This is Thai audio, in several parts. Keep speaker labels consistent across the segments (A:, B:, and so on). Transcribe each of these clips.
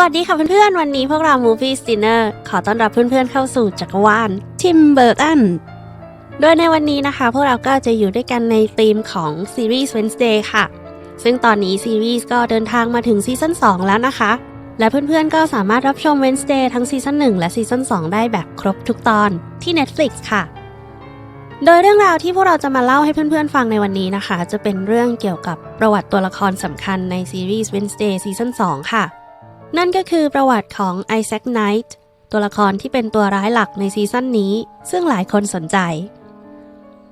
A: วัสดีค่ะเพื่อนๆ วันนี้พวกเรา Movie Dinner ขอต้อนรับเพื่อนๆเข้าสู่จักรวาลทิมเบอร์ตัน โดยในวันนี้นะคะ พวกเราก็จะอยู่ด้วยกันในธีมของซีรีส์ Wednesday ค่ะ ซึ่งตอนนี้ซีรีส์ก็เดินทางมาถึงซีซั่น2 แล้วนะคะ และเพื่อนๆ ก็สามารถรับชม Wednesday ทั้งซีซั่น1และซีซั่น2 ได้แบบครบทุกตอนที่ Netflix ค่ะ โดยเรื่องราวที่พวกเราจะมาเล่าให้เพื่อนๆ ฟังในวันนี้นะคะ จะเป็นเรื่องเกี่ยวกับประวัติตัวละครสำคัญในซีรีส์ Wednesday ซีซั่น2ค่ะ นั่นก็คือประวัติของไอแซคไนท์ตัวละครที่เป็นตัวร้ายหลักในซีซั่นนี้ ซึ่งหลายคนสนใจ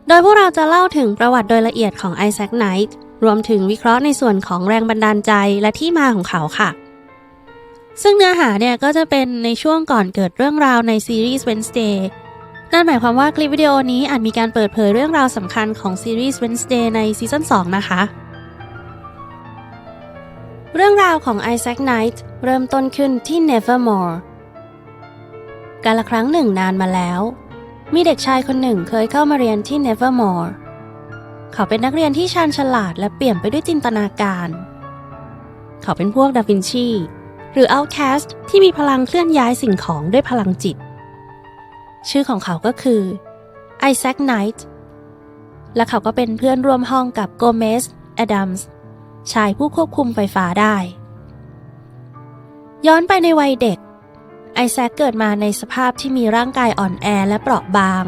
A: โดยพวกเราจะเล่าถึงประวัติโดยละเอียดของไอแซคไนท์รวมถึงวิเคราะห์ในส่วนของแรงบันดาลใจและที่มาของเขาค่ะ ซึ่งเนื้อหาเนี่ยก็จะเป็นในช่วงก่อนเกิดเรื่องราวในซีรีส์ Wednesday นั่นหมายความว่าคลิปวิดีโอนี้อาจมีการเปิดเผยเรื่องราวสำคัญของซีรีส์ Wednesday ในซีซั่น2นะคะ เรื่องราวของไอแซคไนท์เริ่มต้นขึ้นที่ Nevermore กาลครั้งหนึ่งนานมาแล้ว มีเด็กชายคนหนึ่งเคยเข้ามาเรียนที่ Nevermore เขาเป็นนักเรียนที่ชาญฉลาดและเปี่ยมไปด้วยจินตนาการ เขาเป็นพวกดาวินชี หรือ Outcast ที่มีพลังเคลื่อนย้ายสิ่งของด้วยพลังจิต ชื่อของเขาก็คือไอแซคไนท์และเขาก็เป็นเพื่อนร่วมห้องกับโกเมสแอดัมส์ ชายผู้ควบคุมไฟฟ้าได้ ย้อนไปในวัยเด็ก ไอแซคเกิดมาในสภาพที่มีร่างกายอ่อนแอและเปราะบาง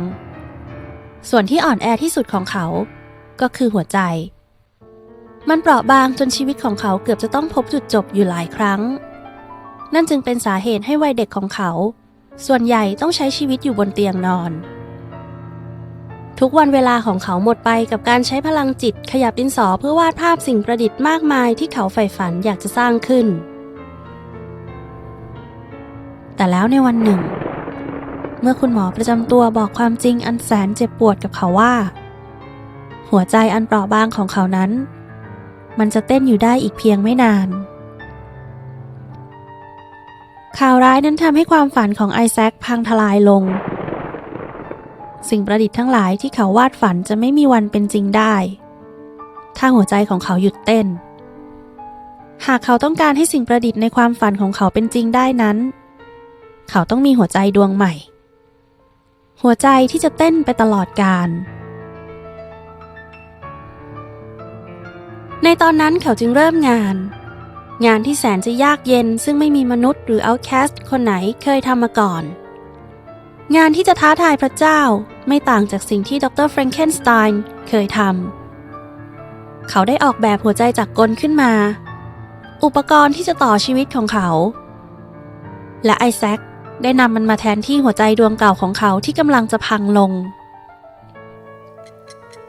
A: ส่วนที่อ่อนแอที่สุดของเขา ก็คือหัวใจ มันเปราะบางจนชีวิตของเขาเกือบจะต้องพบจุดจบอยู่หลายครั้ง นั่นจึงเป็นสาเหตุให้วัยเด็กของเขา ส่วนใหญ่ต้องใช้ชีวิตอยู่บนเตียงนอน ทุกวันเวลาของเขาหมดไปกับการใช้พลังจิตขยับดินสอเพื่อวาดภาพสิ่งประดิษฐ์มากมายที่เขาใฝ่ฝันอยากจะสร้างขึ้น แต่แล้วในวันหนึ่ง เมื่อคุณหมอประจำตัวบอกความจริงอันแสนเจ็บปวดกับเขาว่า หัวใจอันเปราะบางของเขานั้น มันจะเต้นอยู่ได้อีกเพียงไม่นาน ข่าวร้ายนั้นทำให้ความฝันของไอแซคพังทลายลง สิ่งประดิษฐ์ทั้งหลายที่เขาวาดฝันจะไม่มีวันเป็นจริงได้ ถ้าหัวใจของเขาหยุดเต้น หากเขาต้องการให้สิ่งประดิษฐ์ในความฝันของเขาเป็นจริงได้นั้น เขาต้องมีหัวใจดวงใหม่ หัวใจที่จะเต้นไปตลอดกาลในตอนนั้นเขาจึงเริ่มงาน งานที่แสนจะยากเย็นซึ่งไม่มีมนุษย์หรือ outcast คนไหนเคยทำมาก่อน งานที่จะท้าทายพระเจ้าไม่ต่างจากสิ่งที่ดรแฟรงเคนสไตน์เคยทำ เขาได้ออกแบบหัวใจจากกลขึ้นมา อุปกรณ์ที่จะต่อชีวิตของเขา และไอแซคได้นำมันมาแทนที่หัวใจดวงเก่าของเขาที่กำลังจะพังลง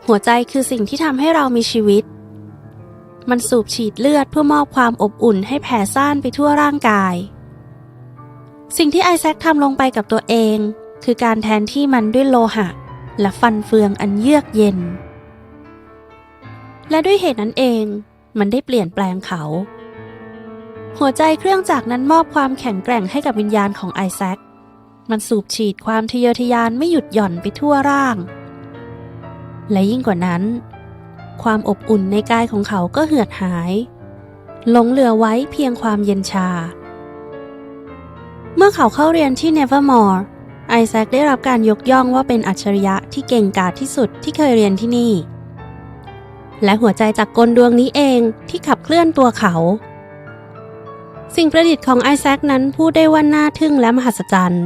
A: หัวใจคือสิ่งที่ทำให้เรามีชีวิต มันสูบฉีดเลือดเพื่อมอบความอบอุ่นให้แผ่ซ่านไปทั่วร่างกาย สิ่งที่ไอแซคทำลงไปกับตัวเอง คือการแทนที่มันด้วยโลหะ และฟันเฟืองอันเยือกเย็น และด้วยเหตุนั้นเองมันได้เปลี่ยนแปลงเขา หัวใจเครื่องจักรนั้นมอบความแข็งแกร่งให้กับวิญญาณของไอแซค มันสูบฉีดความทะเยอทะยานไม่หยุดหย่อนไปทั่วร่าง และยิ่งกว่านั้น ความอบอุ่นในกายของเขาก็เหือดหายหลงเหลือไว้เพียงความเย็นชา เมื่อเขาเข้าเรียนที่ Nevermore ไอแซคได้รับการยกย่องว่าเป็นอัจฉริยะที่เก่งกาจที่สุดที่เคยเรียนที่นี่ และหัวใจจากกลดวงนี้เองที่ขับเคลื่อนตัวเขา สิ่งประดิษฐ์ของไอแซคนั้นพูดได้ว่าน่าทึ่งและมหัศจรรย์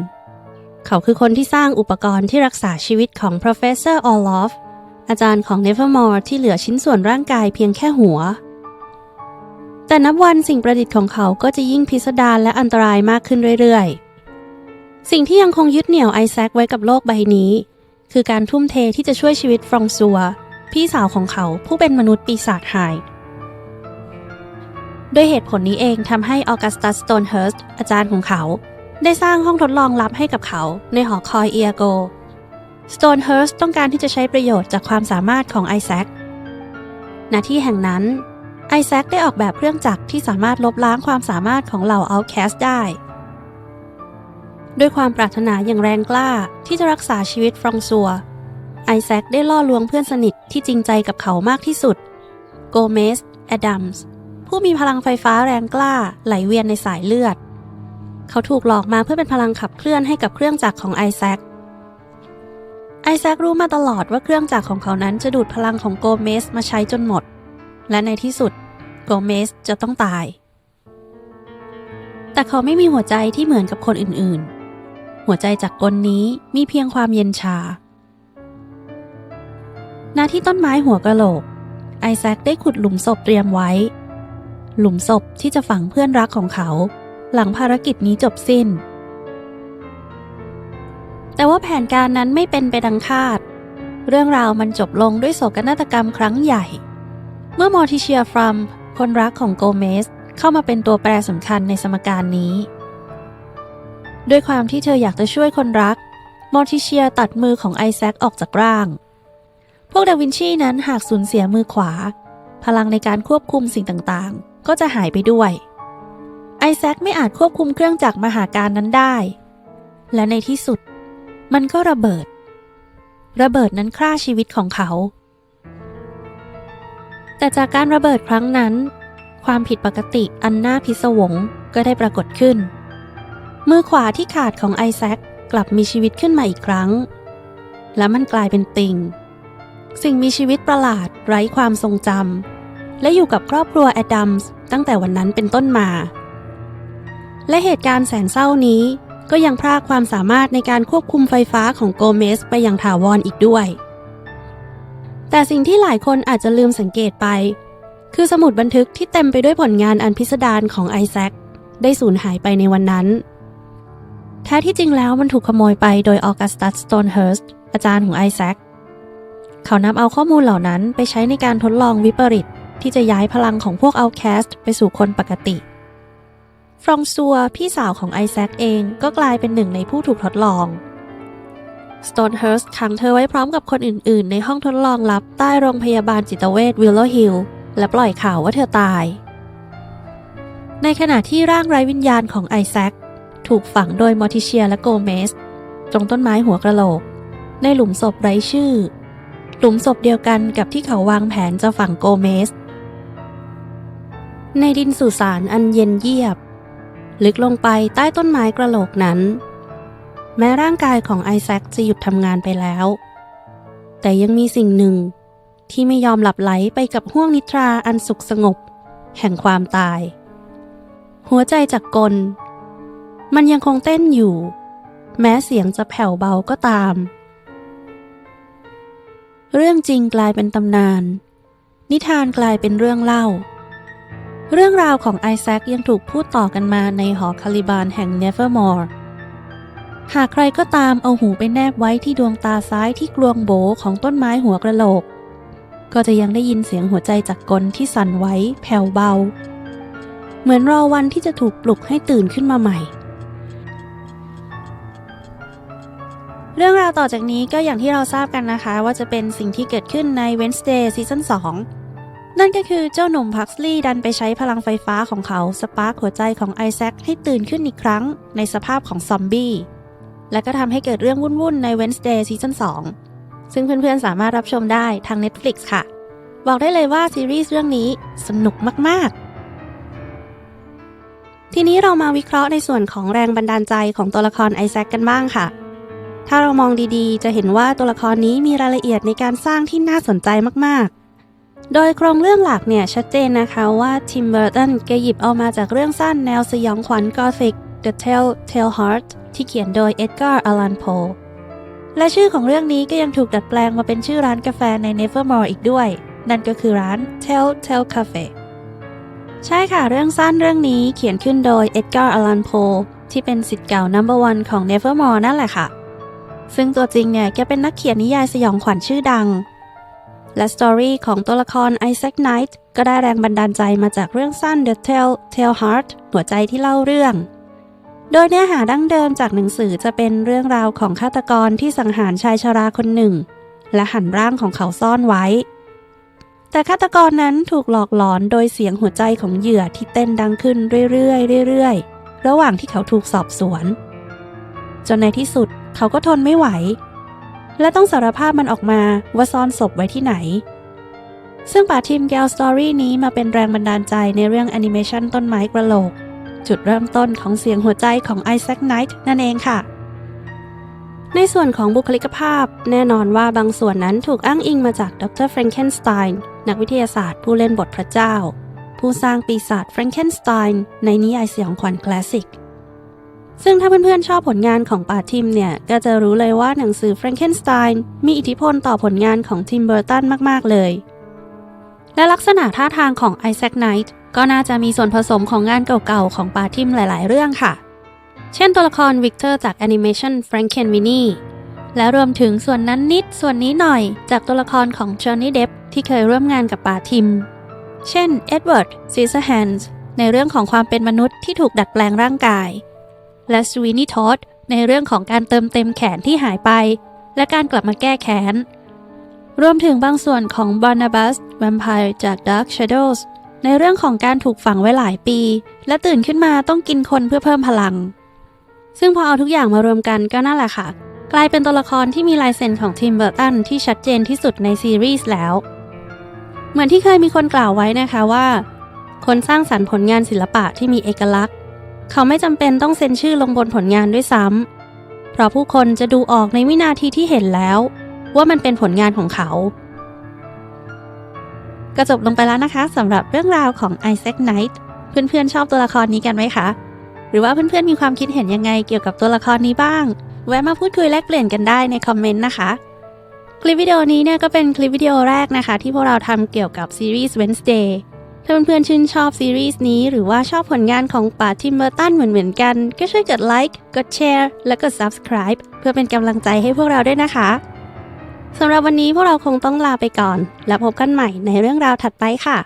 A: เขาคือคนที่สร้างอุปกรณ์ที่รักษาชีวิตของ Professor Orloff อาจารย์ของ Nevermore ที่เหลือชิ้นส่วนร่างกายเพียงแค่หัว แต่นับวันสิ่งประดิษฐ์ของเขาก็จะยิ่งพิสดารและอันตรายมากขึ้นเรื่อยๆ สิ่งที่ยังคงยึดเหนี่ยวไอแซคไว้กับโลกใบนี้ คือการทุ่มเทที่จะช่วยชีวิตฟรองซัว พี่สาวของเขาผู้เป็นมนุษย์ปีศาจไฮด์ด้วยเหตุผลนี้เองทำให้ออกัสตัสสโตนเฮิร์สอาจารย์ของเขา ได้สร้างห้องทดลองลับให้กับเขาในหอคอยเอียโกสโตนเฮิร์สต้องการที่จะใช้ประโยชน์จากความสามารถของไอแซคณที่แห่งนั้นไอแซคได้ออกแบบเครื่องจักรที่สามารถลบล้างความสามารถของเหล่าเอาแคสได้ ด้วยความปรารถนาอย่างแรงกล้าที่จะรักษาชีวิตฟรองซัว ไอแซคได้ล่อลวงเพื่อนสนิทที่จริงใจกับเขามากที่สุด โกเมสแอดัมส์ผู้มีพลังไฟฟ้าแรงกล้าไหลเวียนในสายเลือด เขาถูกหลอกมาเพื่อเป็นพลังขับเคลื่อนให้กับเครื่องจักรของไอแซคไอแซครู้มาตลอดว่าเครื่องจักรของเขานั้นจะดูดพลังของโกเมสมาใช้จนหมด และในที่สุดโกเมสจะต้องตาย แต่เขาไม่มีหัวใจที่เหมือนกับคนอื่นๆ หัวใจจากกลนี้มีเพียงความเย็นชา ณ ที่ต้นไม้หัวกระโหลก ไอแซคได้ขุดหลุมศพเตรียมไว้ หลุมศพที่จะฝังเพื่อนรักของเขา หลังภารกิจนี้จบสิ้น แต่ว่าแผนการนั้นไม่เป็นไปดังคาด เรื่องราวมันจบลงด้วยโศกนาฏกรรมครั้งใหญ่ เมื่อมอร์ติเชียฟรัมคนรักของโกเมสเข้ามาเป็นตัวแปรสำคัญในสมการนี้ ด้วยความที่เธออยากจะช่วยคนรัก มอร์ติเชียตัดมือของไอแซคออกจากร่าง พวกดาวินชีนั้นหากสูญเสียมือขวา พลังในการควบคุมสิ่งต่างๆ ก็จะหายไปด้วย ไอแซคไม่อาจควบคุมเครื่องจักรมหาการนั้นได้ และในที่สุด มันก็ระเบิด ระเบิดนั้นฆ่าชีวิตของเขา แต่จากการระเบิดครั้งนั้น ความผิดปกติอันน่าพิศวงก็ได้ปรากฏขึ้น มือขวาที่ขาดของไอแซคกลับมีชีวิตขึ้นมาอีกครั้ง และมันกลายเป็นติ่ง สิ่งมีชีวิตประหลาดไร้ความทรงจำและอยู่กับครอบครัวแอดัมส์ตั้งแต่วันนั้นเป็นต้นมา และเหตุการณ์แสนเศร้านี้ก็ยังพรากความสามารถในการควบคุมไฟฟ้าของโกเมสไปอย่างถาวรอีกด้วย แต่สิ่งที่หลายคนอาจจะลืมสังเกตไป คือสมุดบันทึกที่เต็มไปด้วยผลงานอันพิสดารของไอแซคได้สูญหายไปในวันนั้น แท้ที่จริงแล้วมันถูกขโมยไปโดยออกัสตัสสโตนเฮิร์สอาจารย์ของไอแซค เขานำเอาข้อมูลเหล่านั้นไปใช้ในการทดลองวิปริต ที่จะย้ายพลังของพวกเอาแคสต์ไปสู่คนปกติ ฟรองซัวพี่สาวของไอแซคเองก็กลายเป็นหนึ่งในผู้ถูกทดลองสโตนเฮิร์สขังเธอไว้พร้อมกับคนอื่น ๆ ในห้องทดลองลับใต้โรงพยาบาลจิตเวชวิลโลฮิลและปล่อยข่าวว่าเธอตาย ในขณะที่ร่างไร้วิญญาณของไอแซค ถูกฝังโดยมอร์ติเชียและโกเมส ตรงต้นไม้หัวกระโหลก ในหลุมศพไร้ชื่อ หลุมศพเดียวกันกับที่เขาวางแผนจะฝังโกเมส ในดินสุสานอันเย็นเยียบ ลึกลงไปใต้ต้นไม้กระโหลกนั้น แม้ร่างกายของไอแซคจะหยุดทำงานไปแล้ว แต่ยังมีสิ่งหนึ่งที่ไม่ยอมหลับไหลไปกับห้วงนิทราอันสุขสงบ แห่งความตาย หัวใจจากกล มันยังคงเต้นอยู่ แม้เสียงจะแผ่วเบาก็ตาม เรื่องจริงกลายเป็นตำนาน นิทานกลายเป็นเรื่องเล่า เรื่องราวของไอแซคยังถูกพูดต่อกันมาในหอคาลิบานแห่งเนเ e อร์มอร์หากใครก็ตามเอาหูไปแนบไว้ที่ดวงตาซ้ายที่กลวงโบของต้นไม้หัวกระโหลก ก็จะยังได้ยินเสียงหัวใจจากกลที่สั่นไหวแผ่วเบา เหมือนรอวันที่จะถูกปลุกให้ตื่นขึ้นมาใหม่ เรื่องราวต่อจากนี้ก็อย่างที่เราทราบกันนะคะ ว่าจะเป็นสิ่งที่เกิดขึ้นใน Wednesday ซีซั่น2 นั่นก็คือเจ้าหนุ่มพักสลีย์ดันไปใช้พลังไฟฟ้าของเขาสปาร์คหัวใจของไอแซคให้ตื่นขึ้นอีกครั้งในสภาพของซอมบี้ และก็ทำให้เกิดเรื่องวุ่นๆใน Wednesday ซีซั่น2 ซึ่งเพื่อนๆสามารถรับชมได้ทาง Netflix ค่ะ บอกได้เลยว่าซีรีส์เรื่องนี้สนุกมากๆทีนี้เรามาวิเคราะห์ในส่วนของแรงบันดาลใจของตัวละครไอแซคกันบ้างค่ะ ถ้าเรามองดีๆ จะเห็นว่าตัวละครนี้มีรายละเอียดในการสร้างที่น่าสนใจมากๆ โดยโครงเรื่องหลักเนี่ยชัดเจนนะคะว่าทิมเบอร์ตันแกหยิบเอามาจากเรื่องสั้นแนวสยองขวัญกอธิก The Telltale Heart ที่เขียนโดยเอ็ดการ์อลันโพและชื่อของเรื่องนี้ก็ยังถูกดัดแปลงมาเป็นชื่อร้านกาแฟใน Nevermore อีกด้วย นั่นก็คือร้าน Telltale Cafe ใช่ค่ะ เรื่องสั้นเรื่องนี้เขียนขึ้นโดยเอ็ดการ์อลันโพที่เป็นสิทธิ์เก่า number one ของ Nevermore นั่นแหละค่ะ ซึ่งตัวจริงเนี่ยแกเป็นนักเขียนนิยายสยองขวัญชื่อดัง และสตอรี่ของตัวละครไอแซคไนท์ก็ได้แรงบันดาลใจมาจากเรื่องสั้น The Telltale Heart หัวใจที่เล่าเรื่อง โดยเนื้อหาดั้งเดิมจากหนังสือจะเป็นเรื่องราวของฆาตกรที่สังหารชายชาราคนหนึ่ง และหั่นร่างของเขาซ่อนไว้ แต่ฆาตกรนั้นถูกหลอกหลอนโดยเสียงหัวใจของเหยื่อที่เต้นดังขึ้นเรื่อยๆเรื่อยๆ ระหว่างที่เขาถูกสอบสวน จนในที่สุด เขาก็ทนไม่ไหว และต้องสารภาพมันออกมาว่าซ่อนศพไว้ที่ไหน ซึ่งป่าทีมแกลสตอรี่นี้มาเป็นแรงบันดาลใจในเรื่องแอนิเมชันต้นไม้กระโหลก จุดเริ่มต้นของเสียงหัวใจของไอแซคไนท์นั่นเองค่ะในส่วนของบุคลิกภาพ แน่นอนว่าบางส่วนนั้นถูกอ้างอิงมาจากดรแฟรงเคนสไตน์นักวิทยาศาสตร์ผู้เล่นบทพระเจ้า ผู้สร้างปีศาจแฟรงเคนสไตน์ในนิยายสยองขวัญคลาสสิก ซึ่งถ้าเพื่อนๆชอบผลงานของป่าทิมเนี่ย ก็จะรู้เลยว่าหนังสือ Frankenstein มีอิทธิพลต่อผลงานของทิมเบอร์ตันมากๆเลย และลักษณะท่าทางของไอแซคไนท์ก็น่าจะมีส่วนผสมของงานเก่าๆ ของป่าทิมหลายๆ เรื่องค่ะ เช่นตัวละครวิกเตอร์จากแอนิเมชัน Frankenweenie และรวมถึงส่วนนั้นนิดส่วนนี้หน่อยจากตัวละครของจอห์นนี่เดฟที่เคยร่วมงานกับป่าทิม เช่นเอ็ดเวิร์ดซีซ r ร์แฮนส์ในเรื่องของความเป็นมนุษย์ที่ถูกดัดแปลงร่างกาย และสวีนี่ทอดในเรื่องของการเติมเต็มแขนที่หายไป และการกลับมาแก้แค้นรวมถึงบางส่วนของบ a ร์นาบัสแวมไพร์จาก Dark Shadows ในเรื่องของการถูกฝังไว้หลายปี และตื่นขึ้นมาต้องกินคนเพื่อเพิ่มพลัง ซึ่งพอเอาทุกอย่างมารวมกันก็นั่นแหละค่ะ กลายเป็นตัวละครที่มีลายเซ็นของทีมเบอร์ตันที่ชัดเจนที่สุดในซีรีส์แล้ว เหมือนที่เคยมีคนกล่าวไว้นะคะว่า คนสร้างสรรค์ผลงานศิลปะที่มีเอกลักษณ์ เขาไม่จำเป็นต้องเซ็นชื่อลงบนผลงานด้วยซ้ำเพราะผู้คนจะดูออกในวินาทีที่เห็นแล้ว ว่ามันเป็นผลงานของเขา ก็จบลงไปแล้วนะคะสำหรับเรื่องราวของ Isaac Knight เพื่อนๆชอบตัวละครนี้กันไหมคะ หรือว่าเพื่อนๆมีความคิดเห็นยังไงเกี่ยวกับตัวละครนี้บ้าง แวะมาพูดคุยแลกเปลี่ยนกันได้ในคอมเมนต์นะคะคลิปวิดีโอนี้เนี่ยก็เป็นคลิปวิดีโอแรกนะคะ ที่พวกเราทำเกี่ยวกับซีรีส์ Wednesday ถ้าเพื่อนๆชื่นชอบซีรีส์นี้ หรือว่าชอบผลงานของป่าทิมเบอร์ตันเหมือนๆกัน ก็ช่วยกดไลค์กดแชร์และกด Subscribe เพื่อเป็นกำลังใจให้พวกเราด้วยนะคะสำหรับวันนี้พวกเราคงต้องลาไปก่อน แล้วพบกันใหม่ในเรื่องราวถัดไปค่ะ